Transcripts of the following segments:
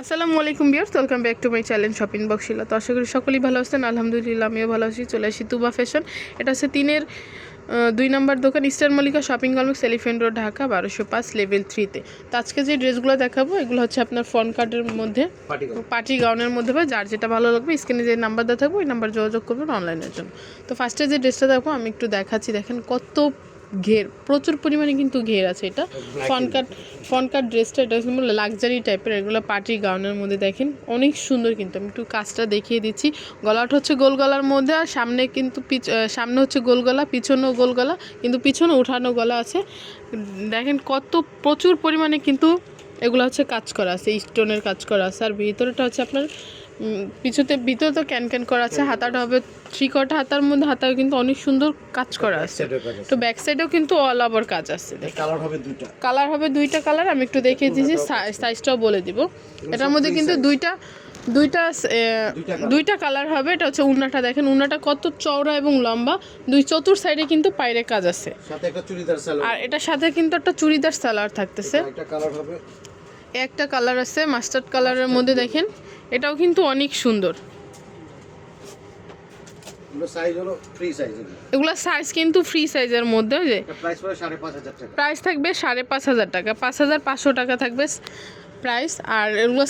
আসসালামু আলাইকুম বিয়ার্স welcome back to my channel shopping বক্সিলা তো আশা করি সকলেই ভালো আছেন আলহামদুলিল্লাহ আমিও ভালো আছি চলে আসি তুবা ফ্যাশন। এটা হচ্ছে তিনের দুই নাম্বার দোকান Eastern Mallika shopping complex elephant road Dhaka বারোশো পাঁচ লেভেল থ্রিতে। তো আজকে যে ড্রেসগুলো দেখাবো এগুলো হচ্ছে আপনার ফ্রন্ট কার্ডের মধ্যে পার্টি গাউনের মধ্যে বা যার যেটা ভালো লাগবে স্ক্রিনে যে নাম্বার দেওয়া থাকবে ওই নাম্বার যোগাযোগ করবেন অনলাইনের জন্য। তো ফার্স্টে যে ড্রেসটা দেখো আমি একটু দেখাচ্ছি দেখেন কত ঘের প্রচুর পরিমাণে কিন্তু ঘের আছে এটা। ফ্রন্ট কাট ফ্রন্ট কাট ড্রেসটা এটা কিন্তু লাক্সারি টাইপের এগুলো পার্টি গাউনের মধ্যে দেখেন অনেক সুন্দর কিন্তু। আমি একটু কাজটা দেখিয়ে দিচ্ছি। গলাটা হচ্ছে গোল গলার মধ্যে আর সামনে কিন্তু পিছ সামনে হচ্ছে গোল গলা পিছনেও গোল গলা কিন্তু পিছনে উঠানো গলা আছে। দেখেন কত প্রচুর পরিমাণে কিন্তু এগুলো হচ্ছে কাজ করা আছে স্টোনের কাজ করা আছে। আর ভিতরেটা হচ্ছে আপনার পিছুতে ভিতরে তো ক্যান ক্যান করা আছে হাতাটা হবে থ্রি কটা হাতার মধ্যে হাতাও কিন্তু অনেক সুন্দর কাজ করা আছে। তো ব্যাক সাইডেও কিন্তু অল ওভার কাজ আছে কালার হবে দুইটা। কালার হবে দুইটা কালার আমি একটু দেখিয়ে দিয়েছি সাইজটাও বলে দিব। এটার মধ্যে কিন্তু দুইটা দুইটা দুইটা কালার হবে এটা হচ্ছে উন্নাটা দেখেন উন্নাটা কত চওড়া এবং লম্বা দুই চতুর সাইডে কিন্তু পাইরে কাজ আছে। সাথে একটা চুড়িদার সালোয়ার আর এটার সাথে কিন্তু একটা চুড়িদার সালোয়ার থাকতেছে। একটা কালার হবে। একটা কালার আছে মাস্টার্ড কালারের মধ্যে দেখেন। এটাও কিন্তু অনেক সুন্দর। এগুলো সাইজ কিন্তু ফ্রি সাইজের মধ্যে প্রাইস থাকবে সাড়ে পাঁচ হাজার টাকা। পাঁচ হাজার পাঁচশো টাকা থাকবে। প্রাইস আর এগুলো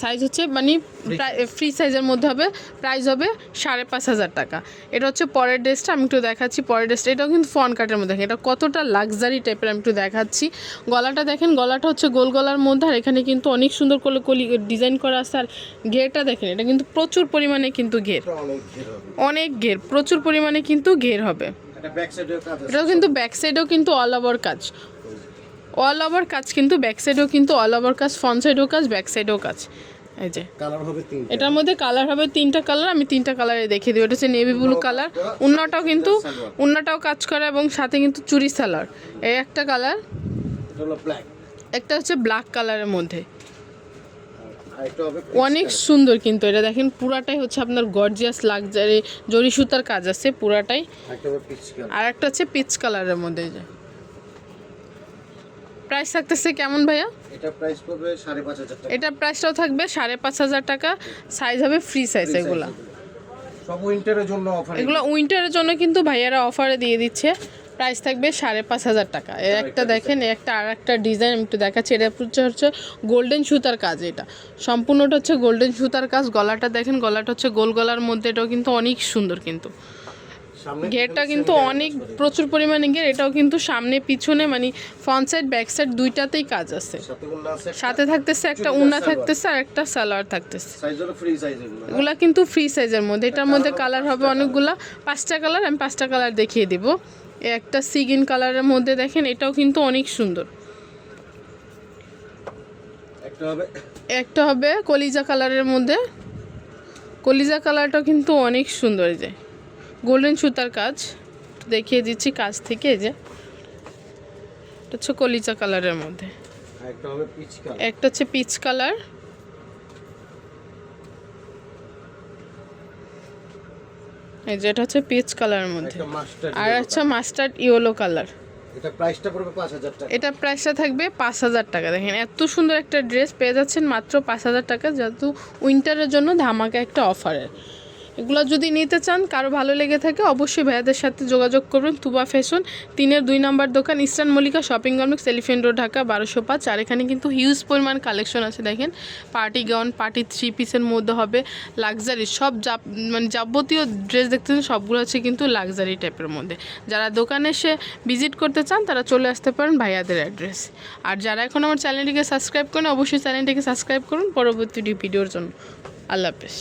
সাইজ হচ্ছে মানে ফ্রি সাইজের মধ্যে হবে প্রাইস হবে সাড়ে পাঁচ হাজার টাকা। এটা হচ্ছে পরের ড্রেসটা আমি একটু দেখাচ্ছি পরের ড্রেসটা এটাও কিন্তু ফন কাটের মধ্যে দেখেন এটা কতটা লাক্সারি টাইপের আমি একটু দেখাচ্ছি। গলাটা দেখেন গলাটা হচ্ছে গোল গলার মধ্যে আর এখানে কিন্তু অনেক সুন্দর করে কলি ডিজাইন করা আছে। আর ঘেরটা দেখেন এটা কিন্তু প্রচুর পরিমাণে কিন্তু ঘের। অনেক ঘের প্রচুর পরিমাণে কিন্তু ঘের হবে। এটাও কিন্তু ব্যাক সাইডেও কিন্তু অল ওভার কাজ। অল ওভার কাজ কিন্তু ব্যাক সাইডেও কিন্তু অল ওভার কাজ ফ্রন্ট সাইডেও কাজ ব্যাক সাইডেও কাজ। এই যে। কালার হবে তিনটা। এটার মধ্যে কালার হবে তিনটা কালার আমি তিনটা কালারে দেখিয়ে দিই এটা হচ্ছে নেভি ব্লু কালার উন্নাটাও কিন্তু উন্নাটাও কাজ করে এবং সাথে কিন্তু চুরি সালার এই একটা কালার এটা হলো ব্ল্যাক একটা হচ্ছে ব্ল্যাক কালারের মধ্যে। অনেক সুন্দর কিন্তু এটা। দেখেন পুরাটাই হচ্ছে আপনার গর্জিয়াস লাগজারি জরি সুতার কাজ আছে পুরাটাই। আর একটা হচ্ছে পিচ কালারের মধ্যে এই যে। প্রাইস থাকতেছে কেমন ভাইয়া? এটা প্রাইস পড়বে সাড়ে পাঁচ হাজার টাকা। এটার প্রাইসটাও থাকবে সাড়ে পাঁচ হাজার টাকা। সাইজ হবে ফ্রি সাইজ এগুলা। সব উইন্টারের জন্য অফার এগুলো। উইন্টারের জন্য কিন্তু ভাইয়ারা অফারে দিয়ে দিচ্ছে। প্রাইস থাকবে সাড়ে পাঁচ হাজার টাকা। এর একটা দেখেন একটা আর একটা ডিজাইন একটু দেখাচ্ছি। এটা হচ্ছে হচ্ছে গোল্ডেন সুতার কাজ এটা। সম্পূর্ণটা হচ্ছে গোল্ডেন সুতার কাজ। গলাটা দেখেন গলাটা হচ্ছে গোল গলার মধ্যে। এটাও কিন্তু অনেক সুন্দর কিন্তু। ঘেরটা কিন্তু অনেক প্রচুর পরিমাণে ঘের এটাও কিন্তু সামনে পিছনে মানে ফ্রন্ট সাইড ব্যাক সাইড দুইটাতেই কাজ আছে। সাথে থাকতেছে একটা উন্না থাকতেছে আর একটা সালোয়ার থাকতেছে। এগুলো এগুলা কিন্তু ফ্রি সাইজের মধ্যে। এটার মধ্যে কালার হবে অনেকগুলা। পাঁচটা কালার আমি পাঁচটা কালার দেখিয়ে দিব। একটা সিগিন কালারের মধ্যে দেখেন এটাও কিন্তু অনেক সুন্দর। একটা হবে কলিজা কালারের মধ্যে। কলিজা কালারটাও কিন্তু অনেক সুন্দর এই যে। গোল্ডেন সুতার কাজ। দেখিয়ে দিচ্ছি কাজ থেকে এই যে। এটা হচ্ছে কলিচা কালারের মধ্যে। একটা হচ্ছে পিচ কালার এই যে এটা হচ্ছে পিচ কালারের মধ্যে। আর আচ্ছা মাস্টার্ড ইয়েলো কালার এটা প্রাইসটা পড়বে পাঁচ হাজার টাকা। এটা প্রাইসটা থাকবে পাঁচ হাজার টাকা। দেখেন এত সুন্দর একটা ড্রেস পেয়ে যাচ্ছেন মাত্র পাঁচ হাজার টাকা। যেহেতু উইন্টারের জন্য ধামাকা একটা অফারের এগুলো যদি নিতে চান, কারও ভালো লেগে থাকে, অবশ্যই ভাইয়াদের সাথে যোগাযোগ করবেন তুবা ফ্যাশন, তিনের দুই নাম্বার দোকান, Eastern Mallika shopping complex, elephant road, Dhaka বারোশো পাঁচ। আর এখানে কিন্তু হিউজ পরিমাণ কালেকশন আছে, দেখেন। পার্টি গাউন, পার্টি থ্রি পিসের মধ্যে হবে লাক্সারি সব যাব মানে যাবতীয় ড্রেস দেখতেছেন, সবগুলো হচ্ছে কিন্তু লাক্সারি টাইপের মধ্যে। যারা দোকানে এসে ভিজিট করতে চান, তারা চলে আসতে পারেন ভাইয়াদের অ্যাড্রেস আর যারা এখন আমার চ্যানেলটিকে সাবস্ক্রাইব করেন, অবশ্যই চ্যানেলটিকে সাবস্ক্রাইব করুন। পরবর্তী ভিডিওর জন্য। আল্লাহ হাফেজ।